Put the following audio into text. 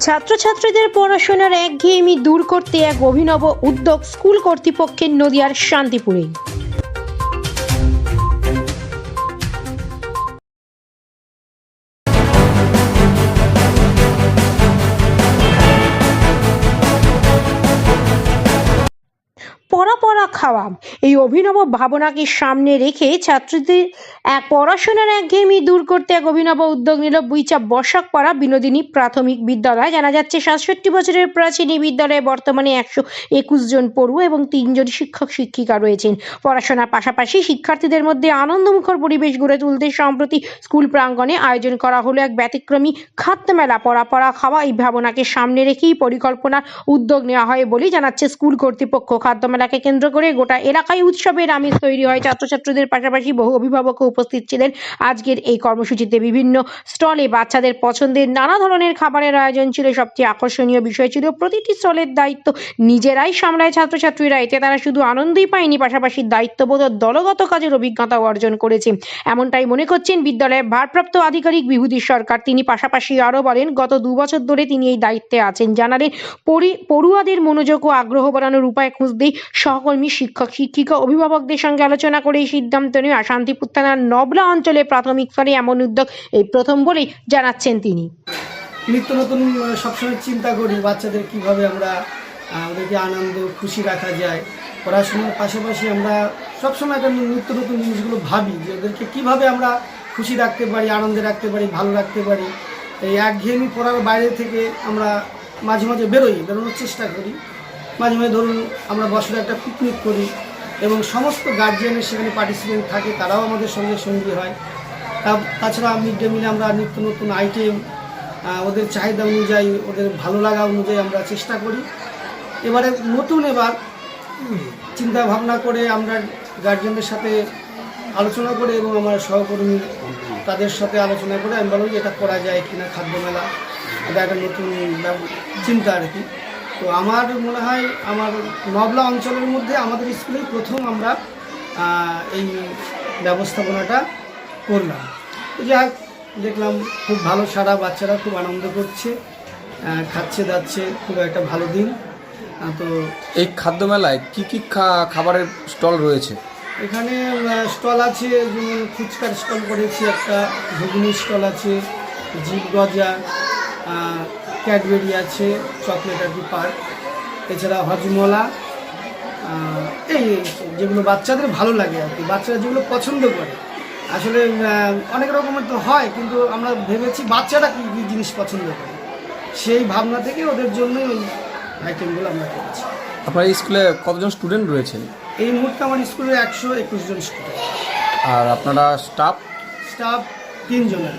ছাত্রছাত্রীদের পড়াশোনার একঘেয়েমি দূর করতে এক অভিনব উদ্যোগ স্কুল কর্তৃপক্ষের নদিয়ার শান্তিপুরে পড়া পড়া খাওয়া। এই অভিনব ভাবনাকে সামনে রেখে ছাত্রীদের এক পড়াশোনার একঘেয়েমি দূর করতে এক অভিনব উদ্যোগ নিল বুইচা বর্ষাকপাড়া বিনোদিনী প্রাথমিক বিদ্যালয়। জানা যাচ্ছে, সাতষট্টি বছরের প্রাচীন এই বিদ্যালয়ে বর্তমানে একশো একুশ জন পড়ুয়া এবং তিনজন শিক্ষক, শিক্ষিকা রয়েছেন। পড়াশোনার পাশাপাশি শিক্ষার্থীদের মধ্যে আনন্দমুখর পরিবেশ গড়ে তুলতে সম্প্রতি স্কুল প্রাঙ্গণে আয়োজন করা হলো এক ব্যতিক্রমী খাদ্য মেলা পড়া পড়া খাওয়া এই ভাবনাকে সামনে রেখেই পরিকল্পনার উদ্যোগ নেওয়া হয় বলেই জানাচ্ছে স্কুল কর্তৃপক্ষ। খাদ্য মেলাকে কেন্দ্র করে গোটা এলাকায় উৎসবের আমেজ তৈরি হয়। ছাত্রছাত্রীদের পাশাপাশি বহু অভিভাবকও উপস্থিত ছিলেন। আজকের এই কর্মসূচিতে বিভিন্ন স্টলে বাচ্চাদের পছন্দের নানা ধরনের খাবারের আয়োজন ছিল। সবচেয়ে আকর্ষণীয় বিষয় ছিল, প্রতিটি স্টলের দায়িত্ব নিজেরাই সামলায় ছাত্রছাত্রীরা। এতে তারা শুধু আনন্দই পায়নি, পাশাপাশি দায়িত্ববোধ দলগত কাজের অভিজ্ঞতা অর্জন করেছে। এমনটাই মনে করছেন বিদ্যালয়ের ভারপ্রাপ্ত আধিকারিক বিভূতি সরকার। তিনি পাশাপাশি আরও বলেন, গত দু বছর ধরে তিনি এই দায়িত্বে আছেন। জানালেন পড়ুয়াদের মনোযোগ ও আগ্রহ বাড়ানোর উপায় খুঁজতেই সহকর্মী, শিক্ষক, শিক্ষিকা, অভিভাবকদের সঙ্গে আলোচনা করে এই সিদ্ধান্ত নেওয়া শান্তিপুর থানার নবলা অঞ্চলে প্রাথমিক স্তরে এমন উদ্যোগ এই প্রথম বলেই জানাচ্ছেন তিনি। নিত্য নতুন সবসময় চিন্তা করি বাচ্চাদের কীভাবে আমরা ওদেরকে আনন্দ, খুশি রাখা যায়। পড়াশোনার পাশাপাশি আমরা সবসময় একটা নিত্য নতুন জিনিসগুলো ভাবি যে ওদেরকে কীভাবে আমরা খুশি রাখতে পারি, আনন্দে রাখতে পারি, ভালো রাখতে পারি। এই একঘেয়েমি পড়ার বাইরে থেকে আমরা মাঝে মাঝে বেরোই, বেরোনোর চেষ্টা করি। মাঝে মাঝে ধরুন আমরা বছরে একটা পিকনিক করি এবং সমস্ত গার্জিয়ানের সেখানে পার্টিসিপেন্ট থাকে, তারাও আমাদের সঙ্গে সঙ্গী হয়। তা- তাছাড়া মিড ডে মিলে আমরা নিত্য নতুন আইটেম ওদের চাহিদা অনুযায়ী, ওদের ভালো লাগা অনুযায়ী আমরা চেষ্টা করি। এবারে নতুন এবার চিন্তা ভাবনা করে আমরা গার্জেনদের সাথে আলোচনা করে এবং আমার সহকর্মী তাদের সাথে আলোচনা করে আমি বললাম এটা করা যায় কিনা খাদ্য মেলা। এটা একটা নতুন চিন্তা আর কি। তো আমার মনে হয় আমার নবলা অঞ্চলের মধ্যে আমাদের স্কুলেই প্রথম আমরা এই ব্যবস্থাপনাটা করলাম। যাই দেখলাম খুব ভালো সারা বাচ্চারা খুব আনন্দ করছে খাচ্ছে দাচ্ছে খুব একটা ভালো দিন। তো এই খাদ্য মেলায় কি কি খা- খাবারের স্টল রয়েছে? এখানে স্টল আছে যেমন ফুচকার স্টল করেছি একটা ঘুগনি স্টল আছে জিপ গজা ক্যাডবেরি আছে চকলেট আর কি পার্ক এছাড়া হজমলা এই যেগুলো বাচ্চাদের ভালো লাগে আর কি বাচ্চারা যেগুলো পছন্দ করে। আসলে অনেক রকমের তো হয় কিন্তু আমরা ভেবেছি বাচ্চারা কী কী জিনিস পছন্দ করে। সেই ভাবনা থেকে ওদের জন্য ওই আইটেমগুলো আমরা করেছি। আপনার স্কুলে কতজন স্টুডেন্ট রয়েছেন? এই মুহূর্তে আমার স্কুলে একশো একুশ জন স্টুডেন্ট আর আপনারা স্টাফ স্টাফ তিনজনের।